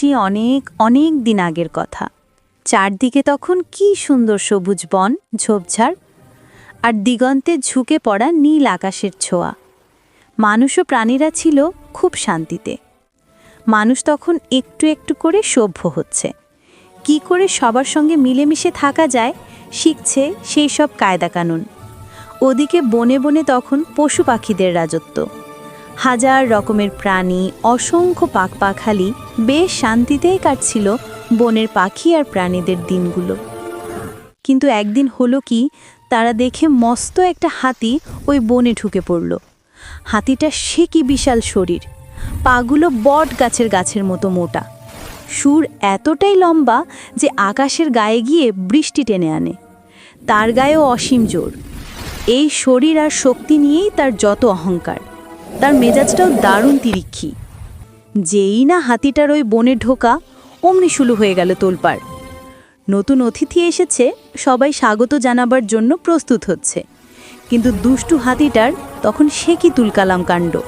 বলছি অনেক অনেক দিন আগের কথা। চারদিকে তখন কি সুন্দর সবুজ বন, ঝোপঝাড়, আর দিগন্তে ঝুঁকে পড়া নীল আকাশের ছোঁয়া। মানুষ ও প্রাণীরা ছিল খুব শান্তিতে। মানুষ তখন একটু একটু করে সভ্য হচ্ছে। কি করে সবার সঙ্গে মিলেমিশে থাকা যায়, শিখছে সেই সব কায়দা কানুন। ওদিকে বনে বনে তখন পশু পাখিদের রাজত্ব। হাজার রকমের প্রাণী, অসংখ্য পাখপাখালি বেশ শান্তিতেই কাটছিল বনের পাখি আর প্রাণীদের দিনগুলো। কিন্তু একদিন হলো কি, তারা দেখে মস্ত একটা হাতি ওই বনে ঢুকে পড়ল। হাতিটা সে কি বিশাল শরীর, পাগুলো বট গাছের গাছের মতো মোটা। সুর এতটাই লম্বা যে আকাশের গায়ে গিয়ে বৃষ্টি টেনে আনে। তার গায়েও অসীম জোর। এই শরীর আর শক্তি নিয়েই তার যত অহংকার। তার মেজাজটাও দারুণ তিরিক্ষি। যেই না হাতিটার ওই বনে ঢোকা, অমনি শুরু হয়ে গেল তোলপাড়। নতুন অতিথি এসেছে, সবাই স্বাগত জানাবার জন্য প্রস্তুত হচ্ছে। কিন্তু দুষ্টু হাতিটার তখন সে কি তুলকালাম কাণ্ড?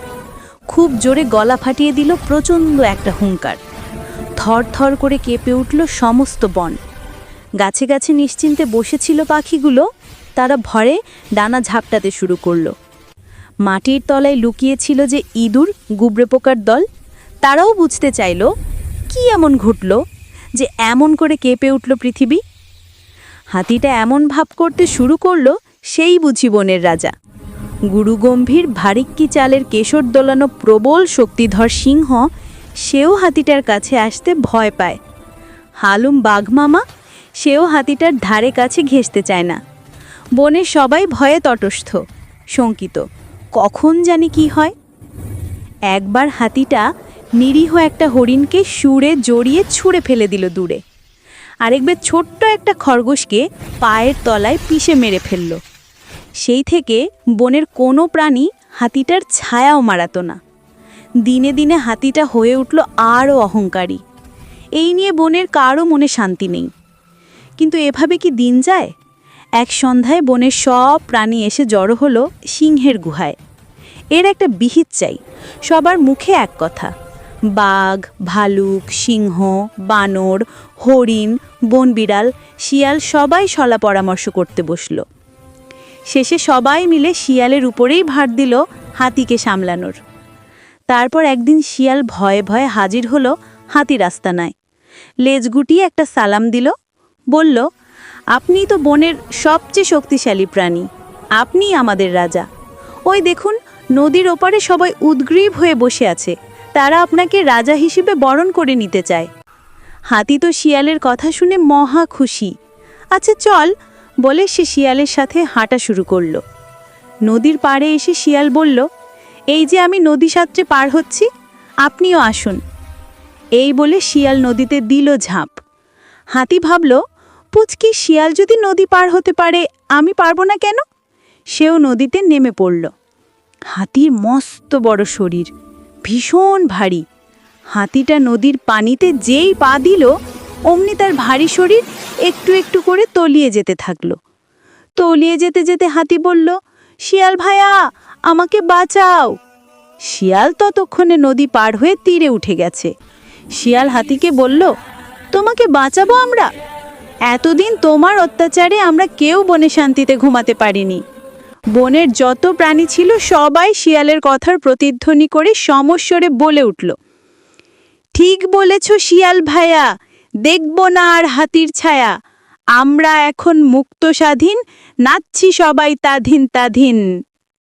খুব জোরে গলা ফাটিয়ে দিল প্রচণ্ড একটা হুঙ্কার। থর থর করে কেঁপে উঠল সমস্ত বন। গাছে গাছে নিশ্চিন্তে বসেছিল পাখিগুলো, তারা ভরে ডানা ঝাপটাতে শুরু করল। মাটির তলায় লুকিয়েছিল যে ইঁদুর, গুবরে পোকার দল। তারাও বুঝতে চাইল, কি এমন ঘটল যে এমন করে কেঁপে উঠল পৃথিবী? হাতিটা এমন ভাব করতে শুরু করল সেই বুঝি বনের রাজা। গুরুগম্ভীর ভারিক্কি চালের কেশর দোলানো প্রবল শক্তিধর সিংহ সেও হাতিটার কাছে আসতে ভয় পায়। হালুম বাঘমামা সেও হাতিটার ধারে কাছে ঘেঁষতে চায় না। বনে সবাই ভয়ে তটস্থ, শঙ্কিত। কখন জানি কি হয়? একবার হাতিটা নিরীহ একটা হরিণকে সুরে জড়িয়ে ছুঁড়ে ফেলে দিল দূরে। আরেকবার ছোট্ট একটা খরগোশকে পায়ের তলায় পিষে মেরে ফেলল। সেই থেকে বনের কোনো প্রাণী হাতিটার ছায়াও মারাতো না। দিনে দিনে হাতিটা হয়ে উঠল আরও অহংকারী। এই নিয়ে বনের কারও মনে শান্তি নেই। কিন্তু এভাবে কি দিন যায়? এক সন্ধ্যায় বনের সব প্রাণী এসে জড়ো হলো সিংহের গুহায়। এর একটা বিহিত চাই, সবার মুখে এক কথা। বাঘ, ভালুক, সিংহ, বানর, হরিণ, বনবিড়াল, শিয়াল সবাই সলা পরামর্শ করতে বসল। শেষে সবাই মিলে শিয়ালের উপরেই ভার দিল হাতিকে সামলানোর। তারপর একদিন শিয়াল ভয়ে ভয়ে হাজির হলো হাতি রাস্তানায়। লেজ গুটিয়ে একটা সালাম দিল, বলল আপনি তো বনের সবচেয়ে শক্তিশালী প্রাণী। আপনিই আমাদের রাজা। ওই দেখুন, নদীর ওপারে সবাই উদ্গ্রীব হয়ে বসে আছে। তারা আপনাকে রাজা হিসেবে বরণ করে নিতে চায়। হাতি তো শিয়ালের কথা শুনে মহা খুশি। আচ্ছা চল, বলে সে শিয়ালের সাথে হাঁটা শুরু করল। নদীর পাড়ে এসে শিয়াল বলল, এই যে আমি নদী সাঁতরে পার হচ্ছি, আপনিও আসুন। এই বলে শিয়াল নদীতে দিল ঝাঁপ। হাতি ভাবল পুচকি শিয়াল যদি নদী পার হতে পারে, আমি পারব না কেন? সেও নদীতে নেমে পড়ল। হাতির মস্ত বড় শরীর, ভীষণ ভারী। হাতিটা নদীর পানিতে যেই পা দিল, অমনি তার ভারী শরীর একটু একটু করে তলিয়ে যেতে থাকল। তলিয়ে যেতে যেতে হাতি বলল, শিয়াল ভাইয়া আমাকে বাঁচাও। শিয়াল ততক্ষণে নদী পার হয়ে তীরে উঠে গেছে। শিয়াল হাতিকে বলল, তোমাকে বাঁচাবো আমরা? এতদিন তোমার অত্যাচারে আমরা কেউ বনে শান্তিতে ঘুমাতে পারিনি। বনের যত প্রাণী ছিল সবাই শিয়ালের কথার প্রতিধ্বনি করে সমস্বরে বলে উঠল, ঠিক বলেছ শিয়াল ভাইয়া, দেখব না আর হাতির ছায়া। আমরা এখন মুক্ত স্বাধীন, নাচছি সবাই তাধীন তাধীন।